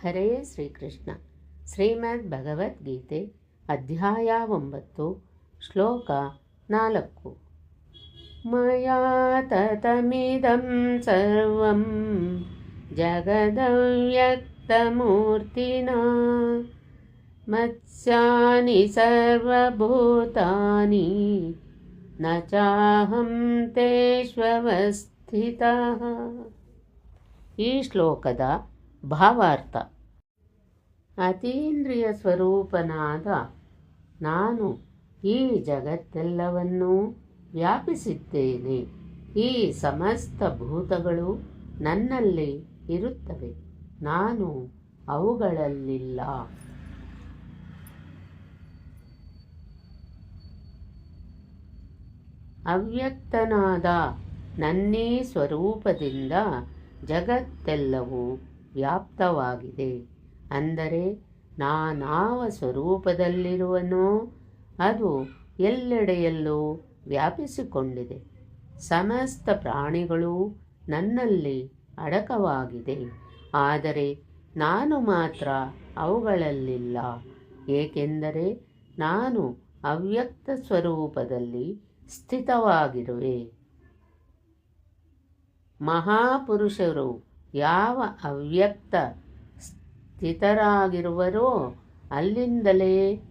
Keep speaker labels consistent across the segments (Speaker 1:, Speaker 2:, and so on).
Speaker 1: ಹರೇ ಶ್ರೀಕೃಷ್ಣ. ಶ್ರೀಮದ್ ಭಗವದ್ಗೀತೆ ಅಧ್ಯಾಯ ಒಂಬತ್ತು, ಶ್ಲೋಕ ನಾಲ್ಕು. ಮಯಾ ತತಮಿದಂ ಸರ್ವಂ ಜಗದವ್ಯಕ್ತಮೂರ್ತಿನ. ಮತ್ಸ್ಯಾನಿ ಸರ್ವಭೂತಾನಿ. ನ ಚಾಹಂ ತೇಷ್ವಸ್ಥಿತಃ ಈ ಶ್ಲೋಕದ ಭಾವಾರ್ಥ. ಅತೀಂದ್ರಿಯ ಸ್ವರೂಪನಾದ ನಾನು ಈ ಜಗತ್ತೆಲ್ಲವನ್ನೂ ವ್ಯಾಪಿಸಿದ್ದೇನೆ. ಈ ಸಮಸ್ತ ಭೂತಗಳು ನನ್ನಲ್ಲಿ ಇರುತ್ತವೆ. ನಾನು ಅವುಗಳಲ್ಲಿಲ್ಲ. ಅವ್ಯಕ್ತನಾದ ನನ್ನೇ ಸ್ವರೂಪದಿಂದ ಜಗತ್ತೆಲ್ಲವೂ ವ್ಯಾಪ್ತವಾಗಿದೆ. ಅಂದರೆ ನಾನಾವ ಸ್ವರೂಪದಲ್ಲಿರುವನೋ ಅದು ಎಲ್ಲೆಡೆಯಲ್ಲೂ ವ್ಯಾಪಿಸಿಕೊಂಡಿದೆ. ಸಮಸ್ತ ಪ್ರಾಣಿಗಳು ನನ್ನಲ್ಲಿ ಅಡಕವಾಗಿದೆ. ಆದರೆ ನಾನು ಮಾತ್ರ ಅವುಗಳಲ್ಲಿಲ್ಲ. ಏಕೆಂದರೆ ನಾನು ಅವ್ಯಕ್ತ ಸ್ವರೂಪದಲ್ಲಿ ಸ್ಥಿತವಾಗಿರುವೆ. ಮಹಾಪುರುಷರು ಯಾವ ಅವ್ಯಕ್ತ ಸ್ಥಿತರಾಗಿರುವರೋ ಅಲ್ಲಿಂದಲೇ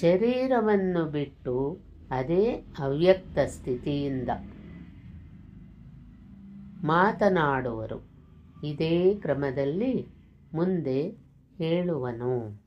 Speaker 1: ಶರೀರವನ್ನು ಬಿಟ್ಟು ಅದೇ ಅವ್ಯಕ್ತ ಸ್ಥಿತಿಯಿಂದ ಮಾತನಾಡುವರು. ಇದೇ ಕ್ರಮದಲ್ಲಿ ಮುಂದೆ ಹೇಳುವನು.